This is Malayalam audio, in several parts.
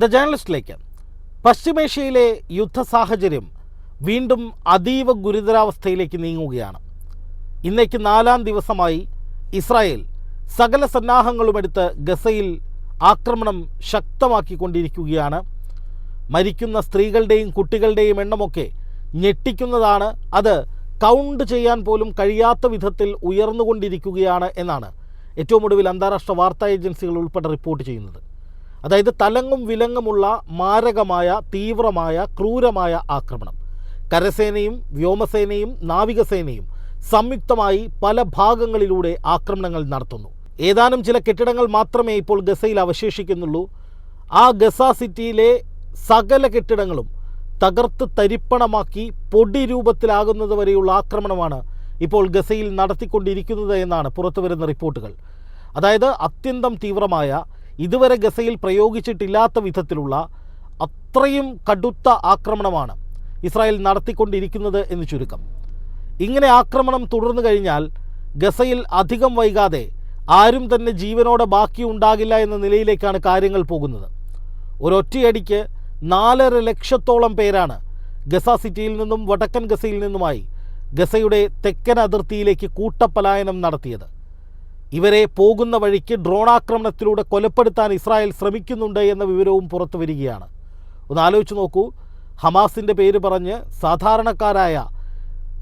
ദ ജേർണലിസ്റ്റിലേക്ക് പശ്ചിമേഷ്യയിലെ യുദ്ധ സാഹചര്യം വീണ്ടും അതീവ ഗുരുതരാവസ്ഥയിലേക്ക് നീങ്ങുകയാണ്. ഇന്നേക്ക് നാലാം ദിവസമായി ഇസ്രായേൽ സകല സന്നാഹങ്ങളുമെടുത്ത് ഗസയിൽ ആക്രമണം ശക്തമാക്കിക്കൊണ്ടിരിക്കുകയാണ്. മരിക്കുന്ന സ്ത്രീകളുടെയും കുട്ടികളുടെയും എണ്ണമൊക്കെ ഞെട്ടിക്കുന്നതാണ്. അത് കൗണ്ട് ചെയ്യാൻ പോലും കഴിയാത്ത വിധത്തിൽ ഉയർന്നുകൊണ്ടിരിക്കുകയാണ് എന്നാണ് ഏറ്റവും ഒടുവിൽ അന്താരാഷ്ട്ര വാർത്താ ഏജൻസികൾ ഉൾപ്പെടെ റിപ്പോർട്ട് ചെയ്യുന്നത്. അതായത് തലങ്ങും വിലങ്ങുമുള്ള മാരകമായ തീവ്രമായ ക്രൂരമായ ആക്രമണം. കരസേനയും വ്യോമസേനയും നാവികസേനയും സംയുക്തമായി പല ഭാഗങ്ങളിലൂടെ ആക്രമണങ്ങൾ നടത്തുന്നു. ഏതാനും ചില കെട്ടിടങ്ങൾ മാത്രമേ ഇപ്പോൾ ഗസയിൽ അവശേഷിക്കുന്നുള്ളൂ. ആ ഗസ സിറ്റിയിലെ സകല കെട്ടിടങ്ങളും തകർത്ത് തരിപ്പണമാക്കി പൊടി രൂപത്തിലാകുന്നത് വരെയുള്ള ആക്രമണമാണ് ഇപ്പോൾ ഗസയിൽ നടത്തിക്കൊണ്ടിരിക്കുന്നത് എന്നാണ് പുറത്തുവരുന്ന റിപ്പോർട്ടുകൾ. അതായത് അത്യന്തം തീവ്രമായ ഇതുവരെ ഗസയിൽ പ്രയോഗിച്ചിട്ടില്ലാത്ത വിധത്തിലുള്ള അത്രയും കടുത്ത ആക്രമണമാണ് ഇസ്രായേൽ നടത്തിക്കൊണ്ടിരിക്കുന്നത് എന്ന് ചുരുക്കം. ഇങ്ങനെ ആക്രമണം തുടർന്നു കഴിഞ്ഞാൽ ഗസയിൽ അധികം വൈകാതെ ആരും തന്നെ ജീവനോടെ ബാക്കി ഉണ്ടാകില്ല എന്ന നിലയിലേക്കാണ് കാര്യങ്ങൾ പോകുന്നത്. ഒരൊറ്റയടിക്ക് നാലര ലക്ഷത്തോളം പേരാണ് ഗസ സിറ്റിയിൽ നിന്നും വടക്കൻ ഗസയിൽ നിന്നുമായി ഗസയുടെ തെക്കൻ അതിർത്തിയിലേക്ക് കൂട്ടപ്പലായനം നടത്തിയത്. ഇവരെ പോകുന്ന വഴിക്ക് ഡ്രോണാക്രമണത്തിലൂടെ കൊലപ്പെടുത്താൻ ഇസ്രായേൽ ശ്രമിക്കുന്നുണ്ട് എന്ന വിവരവും പുറത്തു വരികയാണ്. ഒന്ന് ആലോചിച്ച് നോക്കൂ. ഹമാസിന്റെ പേര് പറഞ്ഞ് സാധാരണക്കാരായ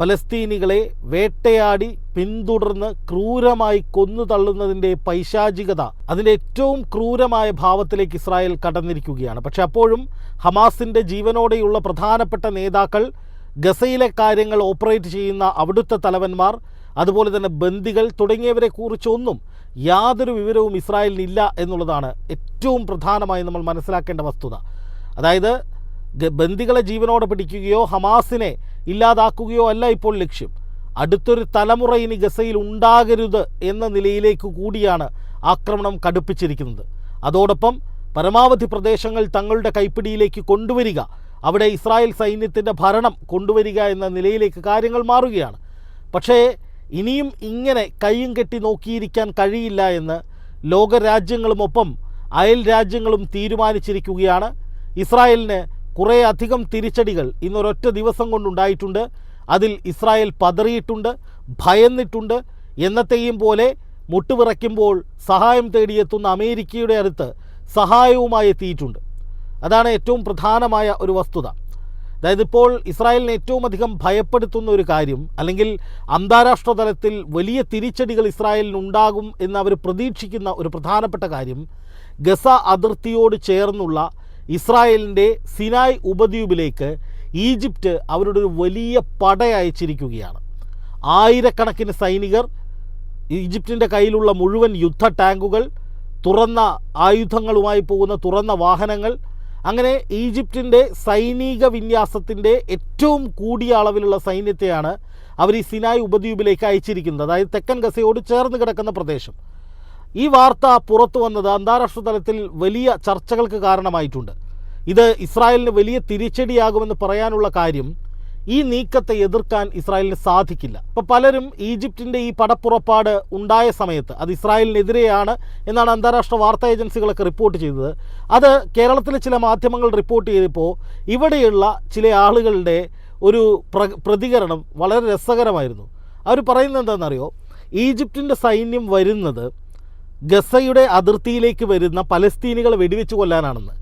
പലസ്തീനികളെ വേട്ടയാടി പിന്തുടർന്ന് ക്രൂരമായി കൊന്നു തള്ളുന്നതിന്റെ പൈശാചികത അതിന്റെ ഏറ്റവും ക്രൂരമായ ഭാവത്തിലേക്ക് ഇസ്രായേൽ കടന്നിരിക്കുകയാണ്. പക്ഷെ അപ്പോഴും ഹമാസിന്റെ ജീവനോടെയുള്ള പ്രധാനപ്പെട്ട നേതാക്കൾ ഗസയിലെ കാര്യങ്ങൾ ഓപ്പറേറ്റ് ചെയ്യുന്ന അവിടുത്തെ തലവന്മാർ അതുപോലെ തന്നെ ബന്ദികൾ തുടങ്ങിയവരെ കുറിച്ചൊന്നും യാതൊരു വിവരവും ഇസ്രായേലിനില്ല എന്നുള്ളതാണ് ഏറ്റവും പ്രധാനമായി നമ്മൾ മനസ്സിലാക്കേണ്ട വസ്തുത. അതായത് ബന്ദികളെ ജീവനോടെ പിടിക്കുകയോ ഹമാസിനെ ഇല്ലാതാക്കുകയോ അല്ല ഇപ്പോൾ ലക്ഷ്യം. അടുത്തൊരു തലമുറ ഇനി ഗസയിൽ ഉണ്ടാകരുത് എന്ന നിലയിലേക്ക് കൂടിയാണ് ആക്രമണം കടുപ്പിച്ചിരിക്കുന്നത്. അതോടൊപ്പം പരമാവധി പ്രദേശങ്ങൾ തങ്ങളുടെ കൈപ്പിടിയിലേക്ക് കൊണ്ടുവരിക അവിടെ ഇസ്രായേൽ സൈന്യത്തിന്റെ ഭരണം കൊണ്ടുവരിക എന്ന നിലയിലേക്ക് കാര്യങ്ങൾ മാറുകയാണ്. പക്ഷേ ഇനിയും ഇങ്ങനെ കൈയും കെട്ടി നോക്കിയിരിക്കാൻ കഴിയില്ല എന്ന് ലോകരാജ്യങ്ങളുമൊപ്പം അയൽ രാജ്യങ്ങളും തീരുമാനിച്ചിരിക്കുകയാണ്. ഇസ്രായേലിന് കുറേ അധികം തിരിച്ചടികൾ ഇന്നൊരൊറ്റ ദിവസം കൊണ്ടുണ്ടായിട്ടുണ്ട്. അതിൽ ഇസ്രായേൽ പതറിയിട്ടുണ്ട് ഭയന്നിട്ടുണ്ട്. എന്നത്തെയും പോലെ മുട്ടുവിറയ്ക്കുമ്പോൾ സഹായം തേടിയെത്തുന്ന അമേരിക്കയുടെ അടുത്ത് സഹായവുമായി എത്തിയിട്ടുണ്ട്. അതാണ് ഏറ്റവും പ്രധാനമായ ഒരു വസ്തുത. അതായത് ഇപ്പോൾ ഇസ്രായേലിനെ ഏറ്റവും അധികം ഭയപ്പെടുത്തുന്ന ഒരു കാര്യം അല്ലെങ്കിൽ അന്താരാഷ്ട്ര തലത്തിൽ വലിയ തിരിച്ചടികൾ ഇസ്രായേലിനുണ്ടാകും എന്ന് അവർ പ്രതീക്ഷിക്കുന്ന ഒരു പ്രധാനപ്പെട്ട കാര്യം ഗസ അതിർത്തിയോട് ചേർന്നുള്ള ഇസ്രായേലിന്റെ സിനായ് ഉപദ്വീപിലേക്ക് ഈജിപ്റ്റ് അവരുടെ ഒരു വലിയ പട അയച്ചിരിക്കുകയാണ്. ആയിരക്കണക്കിന് സൈനികർ ഈജിപ്തിന്റെ കയ്യിലുള്ള മുഴുവൻ യുദ്ധ ടാങ്കുകൾ തുറന്ന ആയുധങ്ങളുമായി പോകുന്ന തുറന്ന വാഹനങ്ങൾ അങ്ങനെ ഈജിപ്തിന്റെ സൈനിക വിന്യാസത്തിന്റെ ഏറ്റവും കൂടിയ അളവിലുള്ള സൈന്യത്തെയാണ് അവർ ഈ സിനായ് ഉപദ്വീപിലേക്ക് അയച്ചിരിക്കുന്നത്. അതായത് തെക്കൻ ഗസയോട് ചേർന്ന് കിടക്കുന്ന പ്രദേശം. ഈ വാർത്ത പുറത്തു വന്നത് അന്താരാഷ്ട്ര തലത്തിൽ വലിയ ചർച്ചകൾക്ക് കാരണമായിട്ടുണ്ട്. ഇത് ഇസ്രായേലിന് വലിയ തിരിച്ചടിയാകുമെന്ന് പറയാനുള്ള കാര്യം ഈ നീക്കത്തെ എതിർക്കാൻ ഇസ്രായേലിന് സാധിക്കില്ല. അപ്പോൾ പലരും ഈജിപ്തിന്റെ ഈ പടപ്പുറപ്പാട് ഉണ്ടായ സമയത്ത് അത് ഇസ്രായേലിനെതിരെയാണ് എന്നാണ് അന്താരാഷ്ട്ര വാർത്താ ഏജൻസികളൊക്കെ റിപ്പോർട്ട് ചെയ്തത്. അത് കേരളത്തിലെ ചില മാധ്യമങ്ങൾ റിപ്പോർട്ട് ചെയ്തപ്പോൾ ഇവിടെയുള്ള ചില ആളുകളുടെ ഒരു പ്ര പ്രതികരണം വളരെ രസകരമായിരുന്നു. അവർ പറയുന്നത് എന്താണെന്നറിയോ? ഈജിപ്തിന്റെ സൈന്യം വരുന്നത് ഗസയുടെ അതിർത്തിയിലേക്ക് വരുന്ന പലസ്തീനികളെ വെടിവെച്ച് കൊല്ലാനാണെന്ന്.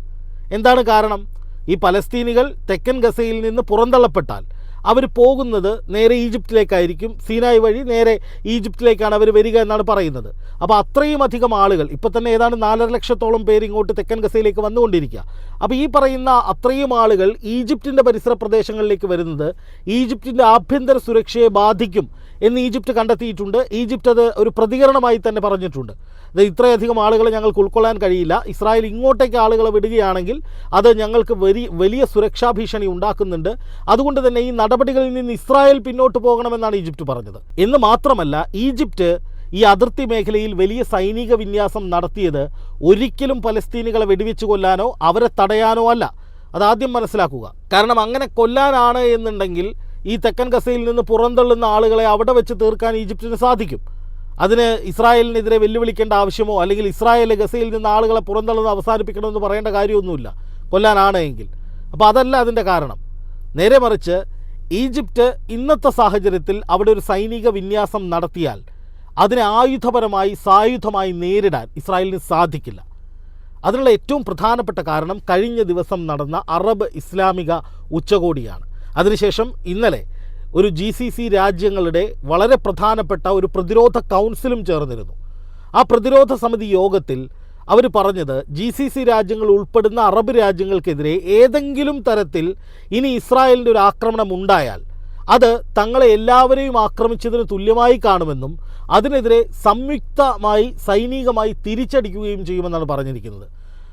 എന്താണ് കാരണം? ഈ പലസ്തീനികൾ തെക്കൻ ഗസയിൽ നിന്ന് പുറന്തള്ളപ്പെട്ടാൽ അവർ പോകുന്നത് നേരെ ഈജിപ്തിലേക്കായിരിക്കും. സീനായ് വഴി നേരെ ഈജിപ്തിലേക്കാണ് അവർ വരിക എന്നാണ് പറയുന്നത്. അപ്പോൾ അത്രയും അധികം ആളുകൾ ഇപ്പോൾ തന്നെ ഏതാണ്ട് നാലര ലക്ഷത്തോളം പേര് ഇങ്ങോട്ട് തെക്കൻ ഗസയിലേക്ക് വന്നുകൊണ്ടിരിക്കുക. അപ്പോൾ ഈ പറയുന്ന അത്രയും ആളുകൾ ഈജിപ്തിന്റെ പരിസര പ്രദേശങ്ങളിലേക്ക് വരുന്നത് ഈജിപ്തിന്റെ ആഭ്യന്തര സുരക്ഷയെ ബാധിക്കും എന്ന് ഈജിപ്റ്റ് കണ്ടെത്തിയിട്ടുണ്ട്. ഈജിപ്റ്റ് അത് ഒരു പ്രതികരണമായി തന്നെ പറഞ്ഞിട്ടുണ്ട്. ഇത് ഇത്രയധികം ആളുകളെ ഞങ്ങൾക്ക് ഉൾക്കൊള്ളാൻ കഴിയില്ല. ഇസ്രായേൽ ഇങ്ങോട്ടേക്ക് ആളുകളെ വിടുകയാണെങ്കിൽ അത് ഞങ്ങൾക്ക് വലിയ വലിയ സുരക്ഷാ ഭീഷണി ഉണ്ടാക്കുന്നുണ്ട്. അതുകൊണ്ട് തന്നെ ഈ നടപടികളിൽ നിന്ന് ഇസ്രായേൽ പിന്നോട്ട് പോകണമെന്നാണ് ഈജിപ്റ്റ് പറഞ്ഞത്. എന്ന് മാത്രമല്ല ഈജിപ്റ്റ് ഈ അതിർത്തി മേഖലയിൽ വലിയ സൈനിക വിന്യാസം നടത്തിയത് ഒരിക്കലും പലസ്തീനികളെ വെടിവെച്ച് കൊല്ലാനോ അവരെ തടയാനോ അല്ല. അതാദ്യം മനസ്സിലാക്കുക. കാരണം അങ്ങനെ കൊല്ലാനാണ് എന്നുണ്ടെങ്കിൽ ഈ തെക്കൻ ഗസയിൽ നിന്ന് പുറന്തള്ളുന്ന ആളുകളെ അവിടെ വെച്ച് തീർക്കാൻ ഈജിപ്തിന് സാധിക്കും. അതിന് ഇസ്രായേലിനെതിരെ വെല്ലുവിളിക്കേണ്ട ആവശ്യമോ അല്ലെങ്കിൽ ഇസ്രായേൽ ഗസയിൽ നിന്ന് ആളുകളെ പുറന്തള്ളുന്നത് അവസാനിപ്പിക്കണമെന്ന് പറയേണ്ട കാര്യമൊന്നുമില്ല. കൊല്ലാനാണ് എങ്കിൽ. അപ്പോൾ അതല്ല അതിന്റെ കാരണം. നേരെ മറിച്ച് ഈജിപ്റ്റ് ഇന്നത്തെ സാഹചര്യത്തിൽ അവിടെ ഒരു സൈനിക വിന്യാസം നടത്തിയാൽ അതിനെ ആയുധപരമായി സായുധമായി നേരിടാൻ ഇസ്രായേലിന് സാധിക്കില്ല. അതിനുള്ള ഏറ്റവും പ്രധാനപ്പെട്ട കാരണം കഴിഞ്ഞ ദിവസം നടന്ന അറബ് ഇസ്ലാമിക ഉച്ചകോടിയാണ്. അതിനുശേഷം ഇന്നലെ ഒരു ജി സി സി രാജ്യങ്ങളുടെ വളരെ പ്രധാനപ്പെട്ട ഒരു പ്രതിരോധ കൗൺസിലും ചേർന്നിരുന്നു. ആ പ്രതിരോധ സമിതി യോഗത്തിൽ അവർ പറഞ്ഞത് ജി സി സി രാജ്യങ്ങൾ ഉൾപ്പെടുന്ന അറബ് രാജ്യങ്ങൾക്കെതിരെ ഏതെങ്കിലും തരത്തിൽ ഇനി ഇസ്രായേലിന്റെ ഒരു ആക്രമണം ഉണ്ടായാൽ അത് തങ്ങളെ എല്ലാവരെയും ആക്രമിച്ചതിന് തുല്യമായി കാണുമെന്നും അതിനെതിരെ സംയുക്തമായി സൈനികമായി തിരിച്ചടിക്കുകയും ചെയ്യുമെന്നാണ് പറഞ്ഞിരിക്കുന്നത്.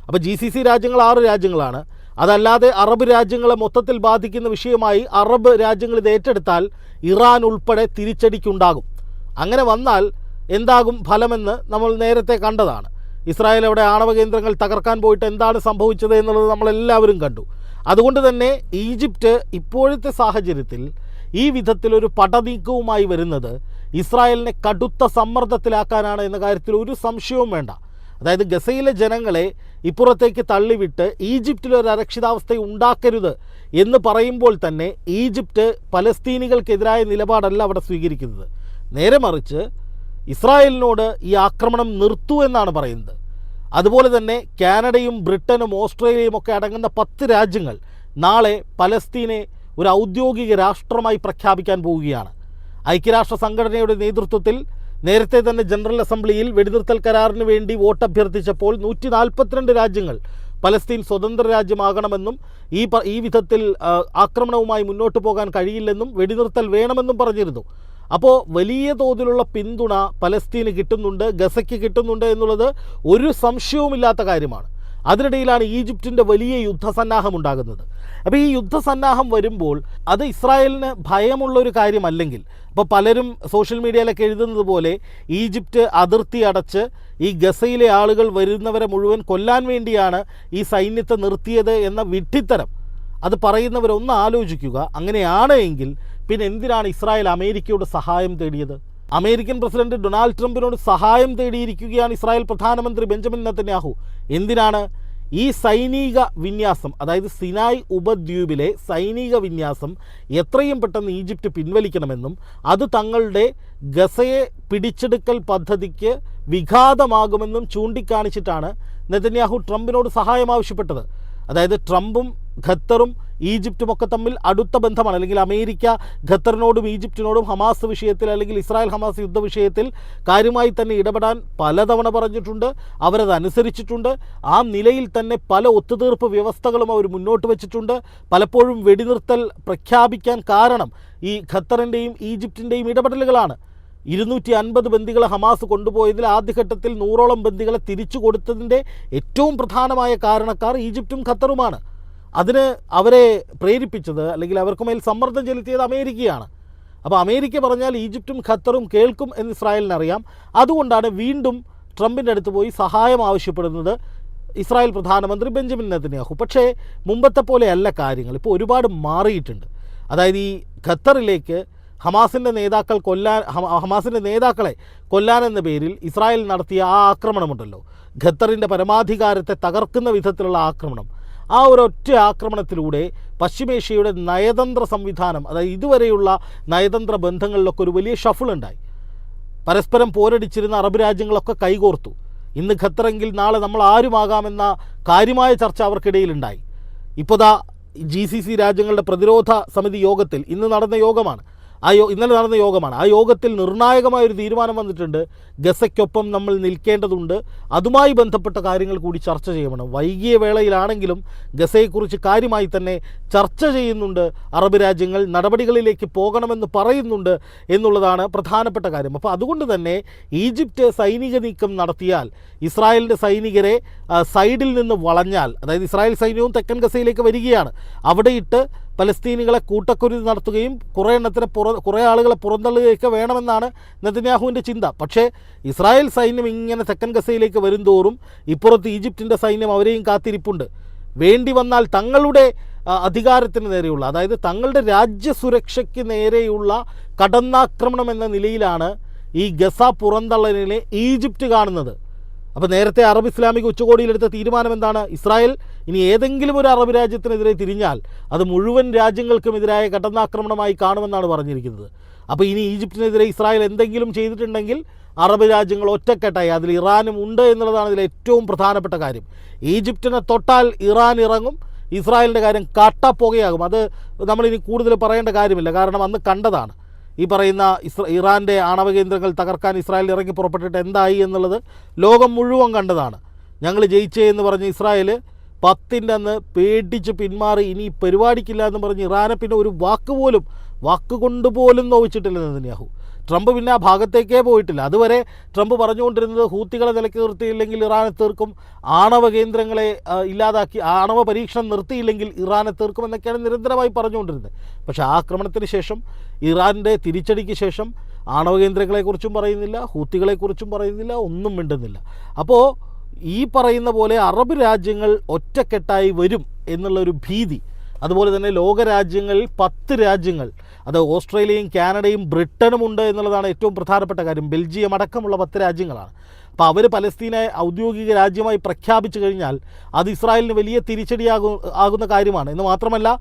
അപ്പോൾ ജി സി സി രാജ്യങ്ങൾ ആറ് രാജ്യങ്ങളാണ്. അതല്ലാതെ അറബ് രാജ്യങ്ങളെ മൊത്തത്തിൽ ബാധിക്കുന്ന വിഷയമായി അറബ് രാജ്യങ്ങൾ ഇത് ഏറ്റെടുത്താൽ ഇറാൻ ഉൾപ്പെടെ തിരിച്ചടിക്കുണ്ടാകും. അങ്ങനെ വന്നാൽ എന്താകും ഫലമെന്ന് നമ്മൾ നേരത്തെ കണ്ടതാണ്. ഇസ്രായേൽ അവിടെ ആണവ കേന്ദ്രങ്ങൾ തകർക്കാൻ പോയിട്ട് എന്താണ് സംഭവിച്ചത് എന്നുള്ളത് നമ്മളെല്ലാവരും കണ്ടു. അതുകൊണ്ട് തന്നെ ഈജിപ്റ്റ് ഇപ്പോഴത്തെ സാഹചര്യത്തിൽ ഈ വിധത്തിലൊരു പടനീക്കവുമായി വരുന്നത് ഇസ്രായേലിനെ കടുത്ത സമ്മർദ്ദത്തിലാക്കാനാണ് എന്ന കാര്യത്തിൽ ഒരു സംശയവും വേണ്ട. അതായത് ഗസയിലെ ജനങ്ങളെ ഇപ്പുറത്തേക്ക് തള്ളിവിട്ട് ഈജിപ്തിൽ ഒരു അരക്ഷിതാവസ്ഥ ഉണ്ടാക്കരുത് എന്ന് പറയുമ്പോൾ തന്നെ ഈജിപ്റ്റ് പലസ്തീനികൾക്കെതിരായ നിലപാടല്ല അവിടെ സ്വീകരിക്കുന്നത്. നേരെ മറിച്ച് ഇസ്രായേലിനോട് ഈ ആക്രമണം നിർത്തൂ എന്നാണ് പറയുന്നത്. അതുപോലെ തന്നെ കാനഡയും ബ്രിട്ടനും ഓസ്ട്രേലിയയും ഒക്കെ അടങ്ങുന്ന പത്ത് രാജ്യങ്ങൾ നാളെ പലസ്തീനെ ഒരു ഔദ്യോഗിക രാഷ്ട്രമായി പ്രഖ്യാപിക്കാൻ പോവുകയാണ്. ഐക്യരാഷ്ട്ര സംഘടനയുടെ നേതൃത്വത്തിൽ നേരത്തെ തന്നെ ജനറൽ അസംബ്ലിയിൽ വെടിനിർത്തൽ കരാറിന് വേണ്ടി വോട്ട് അഭ്യർത്ഥിച്ചപ്പോൾ നൂറ്റി നാൽപ്പത്തിരണ്ട് രാജ്യങ്ങൾ പലസ്തീൻ സ്വതന്ത്ര രാജ്യമാകണമെന്നും ഈ ഈ വിധത്തിൽ ആക്രമണവുമായി മുന്നോട്ട് പോകാൻ കഴിയില്ലെന്നും വെടിനിർത്തൽ വേണമെന്നും പറഞ്ഞിരുന്നു. അപ്പോൾ വലിയ തോതിലുള്ള പിന്തുണ പലസ്തീന് കിട്ടുന്നുണ്ട് ഗസയ്ക്ക് കിട്ടുന്നുണ്ട് എന്നുള്ളത് ഒരു സംശയവുമില്ലാത്ത കാര്യമാണ്. അതിനിടയിലാണ് ഈജിപ്തിന്റെ വലിയ യുദ്ധസന്നാഹം ഉണ്ടാകുന്നത് അപ്പോൾ ഈ യുദ്ധസന്നാഹം വരുമ്പോൾ അത് ഇസ്രായേലിന് ഭയമുള്ള ഒരു കാര്യമല്ലെങ്കിൽ ഇപ്പോൾ പലരും സോഷ്യൽ മീഡിയയിലൊക്കെ എഴുതുന്നത് പോലെ ഈജിപ്റ്റ് അതിർത്തി അടച്ച് ഈ ഗസയിലെ ആളുകൾ വരുന്നവരെ മുഴുവൻ കൊല്ലാൻ വേണ്ടിയാണ് ഈ സൈന്യത്തെ നിർത്തിയത് എന്ന വിഡ്ഢിത്തരം. അത് പറയുന്നവരൊന്ന് ആലോചിക്കുക അങ്ങനെയാണ് എങ്കിൽ പിന്നെ എന്തിനാണ് ഇസ്രായേൽ അമേരിക്കയോട് സഹായം തേടിയത്? അമേരിക്കൻ പ്രസിഡന്റ് ഡൊണാൾഡ് ട്രംപിനോട് സഹായം തേടിയിരിക്കുകയാണ് ഇസ്രായേൽ പ്രധാനമന്ത്രി ബെഞ്ചമിൻ നത്തന്യാഹു എന്തിനാണ് ഈ സൈനിക വിന്യാസം അതായത് സിനായ് ഉപദ്വീപിലെ സൈനിക വിന്യാസം എത്രയും പെട്ടെന്ന് ഈജിപ്റ്റ് പിൻവലിക്കണമെന്നും അത് തങ്ങളുടെ ഗസയെ പിടിച്ചെടുക്കൽ പദ്ധതിക്ക് വിഘാതമാകുമെന്നും ചൂണ്ടിക്കാണിച്ചിട്ടാണ് നെതന്യാഹു ട്രംപിനോട് സഹായം ആവശ്യപ്പെട്ടത്. അതായത് ട്രംപും ഖത്തറും ഈജിപ്തും ഒക്കെ തമ്മിൽ അടുത്ത ബന്ധമാണ്. അല്ലെങ്കിൽ അമേരിക്ക ഖത്തറിനോടും ഈജിപ്തിനോടും ഹമാസ് വിഷയത്തിൽ അല്ലെങ്കിൽ ഇസ്രായേൽ ഹമാസ് യുദ്ധ വിഷയത്തിൽ കാര്യമായി തന്നെ ഇടപെടാൻ പലതവണ പറഞ്ഞിട്ടുണ്ട്. അവരത് അനുസരിച്ചിട്ടുണ്ട്. ആ നിലയിൽ തന്നെ പല ഒത്തുതീർപ്പ് വ്യവസ്ഥകളും അവർ മുന്നോട്ട് വെച്ചിട്ടുണ്ട്. പലപ്പോഴും വെടിനിർത്തൽ പ്രഖ്യാപിക്കാൻ കാരണം ഈ ഖത്തറിന്റെയും ഈജിപ്തിന്റെയും ഇടപെടലുകളാണ്. ഇരുന്നൂറ്റി അൻപത് ബന്ദികളെ ഹമാസ് കൊണ്ടുപോയതിൽ ആദ്യഘട്ടത്തിൽ നൂറോളം ബന്ദികളെ തിരിച്ചു കൊടുത്തതിന്റെ ഏറ്റവും പ്രധാനമായ കാരണക്കാർ ഈജിപ്തും ഖത്തറുമാണ്. അതിന് അവരെ പ്രേരിപ്പിച്ചത് അല്ലെങ്കിൽ അവർക്ക് മേൽ സമ്മർദ്ദം ചെലുത്തിയത് അമേരിക്കയാണ്. അപ്പോൾ അമേരിക്ക പറഞ്ഞാൽ ഈജിപ്തും ഖത്തറും കേൾക്കും എന്ന് ഇസ്രായേലിനറിയാം അതുകൊണ്ടാണ് വീണ്ടും ട്രംപിന്റെ അടുത്ത് പോയി സഹായം ആവശ്യപ്പെടുന്നത് ഇസ്രായേൽ പ്രധാനമന്ത്രി ബെഞ്ചമിൻ നെതന്യാഹു. പക്ഷേ മുമ്പത്തെ പോലെ അല്ല കാര്യങ്ങൾ. ഇപ്പോൾ ഒരുപാട് മാറിയിട്ടുണ്ട്. അതായത് ഈ ഖത്തറിലേക്ക് ഹമാസിന്റെ നേതാക്കൾ കൊല്ലാൻ ഹമ- ഹമാസിന്റെ നേതാക്കളെ കൊല്ലാനെന്ന പേരിൽ ഇസ്രായേൽ നടത്തിയ ആ ആക്രമണമുണ്ടല്ലോ. ഖത്തറിന്റെ പരമാധികാരത്തെ തകർക്കുന്ന വിധത്തിലുള്ള ആക്രമണം. ആ ഒരൊറ്റ ആക്രമണത്തിലൂടെ പശ്ചിമേഷ്യയുടെ നയതന്ത്ര സംവിധാനം അതായത് ഇതുവരെയുള്ള നയതന്ത്ര ബന്ധങ്ങളിലൊക്കെ ഒരു വലിയ ഷഫിൾ ഉണ്ടായി. പരസ്പരം പോരടിച്ചിരുന്ന അറബ് രാജ്യങ്ങളൊക്കെ കൈകോർത്തു. ഇന്ന് ഖത്തറെങ്കിൽ നാളെ നമ്മൾ ആരുമാകാമെന്ന കാര്യമായ ചർച്ച അവർക്കിടയിലുണ്ടായി. ഇപ്പോൾ ദാ ജി സി സി രാജ്യങ്ങളുടെ പ്രതിരോധ സമിതി യോഗത്തിൽ ഇന്ന് നടന്ന യോഗമാണ്. ആ യോ ഇന്നലെ നടന്ന യോഗമാണ്. ആ യോഗത്തിൽ നിർണായകമായ ഒരു തീരുമാനം വന്നിട്ടുണ്ട്. ഗസയ്ക്കൊപ്പം നമ്മൾ നിൽക്കേണ്ടതുണ്ട്. അതുമായി ബന്ധപ്പെട്ട കാര്യങ്ങൾ കൂടി ചർച്ച ചെയ്യണം. വൈകിയ വേളയിലാണെങ്കിലും ഗസയെക്കുറിച്ച് കാര്യമായി തന്നെ ചർച്ച ചെയ്യുന്നുണ്ട്. അറബ് രാജ്യങ്ങൾ നടപടികളിലേക്ക് പോകണമെന്ന് പറയുന്നുണ്ട് എന്നുള്ളതാണ് പ്രധാനപ്പെട്ട കാര്യം. അപ്പോൾ അതുകൊണ്ട് തന്നെ ഈജിപ്റ്റ് സൈനിക നീക്കം നടത്തിയാൽ ഇസ്രായേലിന്റെ സൈനികരെ സൈഡിൽ നിന്ന് വളഞ്ഞാൽ അതായത് ഇസ്രായേൽ സൈന്യവും തെക്കൻ ഗസയിലേക്ക് വരികയാണ്. അവിടെ ഇട്ട് പലസ്തീനികളെ കൂട്ടക്കുരുതി നടത്തുകയും കുറേ എണ്ണത്തിന് പുറ കുറേ ആളുകളെ പുറന്തള്ളുകയൊക്കെ വേണമെന്നാണ് നെതന്യാഹുവിന്റെ ചിന്ത. പക്ഷേ ഇസ്രായേൽ സൈന്യം ഇങ്ങനെ തെക്കൻ ഗസയിലേക്ക് വരുംതോറും ഇപ്പുറത്ത് ഈജിപ്തിന്റെ സൈന്യം അവരെയും കാത്തിരിപ്പുണ്ട്. വേണ്ടി വന്നാൽ തങ്ങളുടെ അധികാരത്തിന് നേരെയുള്ള അതായത് തങ്ങളുടെ രാജ്യസുരക്ഷയ്ക്ക് നേരെയുള്ള കടന്നാക്രമണം എന്ന നിലയിലാണ് ഈ ഗസ പുറന്തള്ളലിനെ ഈജിപ്റ്റ് കാണുന്നത്. അപ്പോൾ നേരത്തെ അറബ് ഇസ്ലാമിക ഉച്ചകോടിയിലെടുത്ത തീരുമാനം എന്താണ്? ഇസ്രായേൽ ഇനി ഏതെങ്കിലും ഒരു അറബ് രാജ്യത്തിനെതിരെ തിരിഞ്ഞാൽ അത് മുഴുവൻ രാജ്യങ്ങൾക്കുമെതിരായ കടന്നാക്രമണമായി കാണുമെന്നാണ് പറഞ്ഞിരിക്കുന്നത്. അപ്പോൾ ഇനി ഈജിപ്തിനെതിരെ ഇസ്രായേൽ എന്തെങ്കിലും ചെയ്തിട്ടുണ്ടെങ്കിൽ അറബ് രാജ്യങ്ങൾ ഒറ്റക്കെട്ടായി. അതിൽ ഇറാനും ഉണ്ട് എന്നുള്ളതാണ് ഇതിൽ ഏറ്റവും പ്രധാനപ്പെട്ട കാര്യം. ഈജിപ്റ്റിനെ തൊട്ടാൽ ഇറാൻ ഇറങ്ങും ഇസ്രായേലിന്റെ കാര്യം കട്ടപ്പുകയാകും അത് നമ്മളിനി കൂടുതൽ പറയേണ്ട കാര്യമില്ല. കാരണം അന്ന് കണ്ടതാണ്. ഈ പറയുന്ന ഇസ്ര ഇറാന്റെ ആണവ കേന്ദ്രങ്ങൾ തകർക്കാൻ ഇസ്രായേൽ ഇറങ്ങി പുറപ്പെട്ടിട്ട് എന്തായി എന്നുള്ളത് ലോകം മുഴുവൻ കണ്ടതാണ്. ഞങ്ങൾ ജയിച്ചേ എന്ന് പറഞ്ഞ് ഇസ്രായേൽ പത്തിന്റെ അന്ന് പേടിച്ച് പിന്മാറി ഇനി പരിപാടിക്കില്ല എന്ന് പറഞ്ഞ് ഇറാനെ പിന്നെ ഒരു വാക്ക് പോലും വാക്ക് കൊണ്ട് പോലും നോവിച്ചിട്ടില്ല നെതന്യാഹു. ട്രംപ് പിന്നെ ആ ഭാഗത്തേക്കേ പോയിട്ടില്ല. അതുവരെ ട്രംപ് പറഞ്ഞുകൊണ്ടിരുന്നത് ഹൂത്തികളെ നിലയ്ക്ക് നിർത്തിയില്ലെങ്കിൽ ഇറാനെ തീർക്കും ആണവ കേന്ദ്രങ്ങളെ ഇല്ലാതാക്കി ആണവ പരീക്ഷണം നിർത്തിയില്ലെങ്കിൽ ഇറാനെ തീർക്കും എന്നൊക്കെയാണ് നിരന്തരമായി പറഞ്ഞുകൊണ്ടിരുന്നത്. പക്ഷേ ആക്രമണത്തിന് ശേഷം ഇറാന്റെ തിരിച്ചടിക്ക് ശേഷം ആണവ കേന്ദ്രങ്ങളെക്കുറിച്ചും പറയുന്നില്ല ഹൂത്തികളെക്കുറിച്ചും പറയുന്നില്ല ഒന്നും മിണ്ടുന്നില്ല. അപ്പോൾ ഈ പറയുന്ന പോലെ അറബ് രാജ്യങ്ങൾ ഒറ്റക്കെട്ടായി വരും എന്നുള്ളൊരു ഭീതി അതുപോലെ തന്നെ ലോകരാജ്യങ്ങളിൽ പത്ത് രാജ്യങ്ങൾ അത് ഓസ്ട്രേലിയയും കാനഡയും ബ്രിട്ടനും ഉണ്ട് എന്നുള്ളതാണ് ഏറ്റവും പ്രധാനപ്പെട്ട കാര്യം. ബെൽജിയം അടക്കമുള്ള പത്ത് രാജ്യങ്ങളാണ്. അപ്പോൾ അവർ പലസ്തീനെ ഔദ്യോഗിക രാജ്യമായി പ്രഖ്യാപിച്ചു കഴിഞ്ഞാൽ അത് ഇസ്രായേലിന് വലിയ തിരിച്ചടിയാകു ആകുന്ന കാര്യമാണ്. എന്ന് മാത്രമല്ല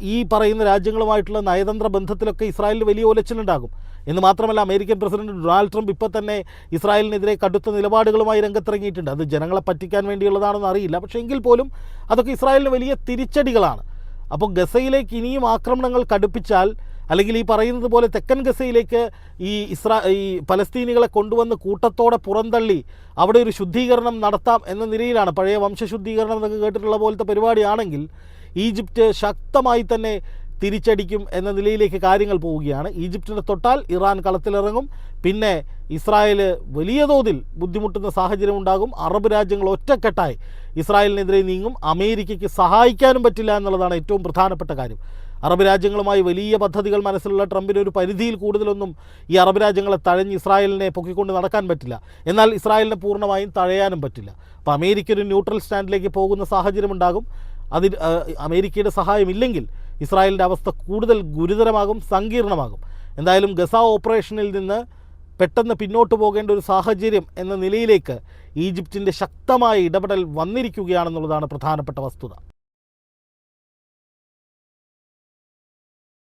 ഈ പറയുന്ന രാജ്യങ്ങളുമായിട്ടുള്ള നയതന്ത്ര ബന്ധത്തിലൊക്കെ ഇസ്രായേലിന് വലിയ ഒലച്ചിലുണ്ടാകും. എന്ന് മാത്രമല്ല അമേരിക്കൻ പ്രസിഡന്റ് ഡൊണാൾഡ് ട്രംപ് ഇപ്പോൾ തന്നെ ഇസ്രായേലിനെതിരെ കടുത്ത നിലപാടുകളുമായി രംഗത്തിറങ്ങിയിട്ടുണ്ട്. അത് ജനങ്ങളെ പറ്റിക്കാൻ വേണ്ടിയുള്ളതാണെന്ന് അറിയില്ല. പക്ഷേ എങ്കിൽ പോലും അതൊക്കെ ഇസ്രായേലിന് വലിയ തിരിച്ചടികളാണ്. അപ്പോൾ ഗസയിലേക്ക് ഇനിയും ആക്രമണങ്ങൾ കടുപ്പിച്ചാൽ അല്ലെങ്കിൽ ഈ പറയുന്നത് പോലെ തെക്കൻ ഗസയിലേക്ക് ഈ ഇസ്രാ ഈ പലസ്തീനികളെ കൊണ്ടുവന്ന് കൂട്ടത്തോടെ പുറന്തള്ളി അവിടെ ഒരു ശുദ്ധീകരണം നടത്താം എന്ന നിലയിലാണ് പഴയ വംശശുദ്ധീകരണം എന്നൊക്കെ കേട്ടിട്ടുള്ള പോലത്തെ പരിപാടിയാണെങ്കിൽ ഈജിപ്റ്റ് ശക്തമായി തന്നെ തിരിച്ചടിക്കും എന്ന നിലയിലേക്ക് കാര്യങ്ങൾ പോവുകയാണ്. ഈജിപ്തിനെ തൊട്ടാൽ ഇറാൻ കളത്തിലിറങ്ങും. പിന്നെ ഇസ്രായേൽ വലിയ തോതിൽ ബുദ്ധിമുട്ടുന്ന സാഹചര്യം ഉണ്ടാകും. അറബ് രാജ്യങ്ങൾ ഒറ്റക്കെട്ടായി ഇസ്രായേലിനെതിരെ നീങ്ങും. അമേരിക്കയ്ക്ക് സഹായിക്കാനും പറ്റില്ല എന്നുള്ളതാണ് ഏറ്റവും പ്രധാനപ്പെട്ട കാര്യം. അറബ് രാജ്യങ്ങളുമായി വലിയ പദ്ധതികൾ മനസ്സിലുള്ള ട്രംപിന് ഒരു പരിധിയിൽ കൂടുതലൊന്നും ഈ അറബ് രാജ്യങ്ങളെ തഴഞ്ഞ് ഇസ്രായേലിനെ പൊക്കിക്കൊണ്ട് നടക്കാൻ പറ്റില്ല. എന്നാൽ ഇസ്രായേലിനെ പൂർണമായും തഴയാനും പറ്റില്ല. അപ്പോൾ അമേരിക്ക ഒരു ന്യൂട്രൽ സ്റ്റാൻഡിലേക്ക് പോകുന്ന സാഹചര്യം ഉണ്ടാകും. അതിൽ അമേരിക്കയുടെ സഹായമില്ലെങ്കിൽ ഇസ്രായേലിന്റെ അവസ്ഥ കൂടുതൽ ഗുരുതരമാകും സങ്കീർണമാകും. എന്തായാലും ഗസ ഓപ്പറേഷനിൽ നിന്ന് പെട്ടെന്ന് പിന്നോട്ട് പോകേണ്ട ഒരു സാഹചര്യം എന്ന നിലയിലേക്ക് ഈജിപ്തിന്റെ ശക്തമായ ഇടപെടൽ വന്നിരിക്കുകയാണെന്നുള്ളതാണ് പ്രധാനപ്പെട്ട വസ്തുത.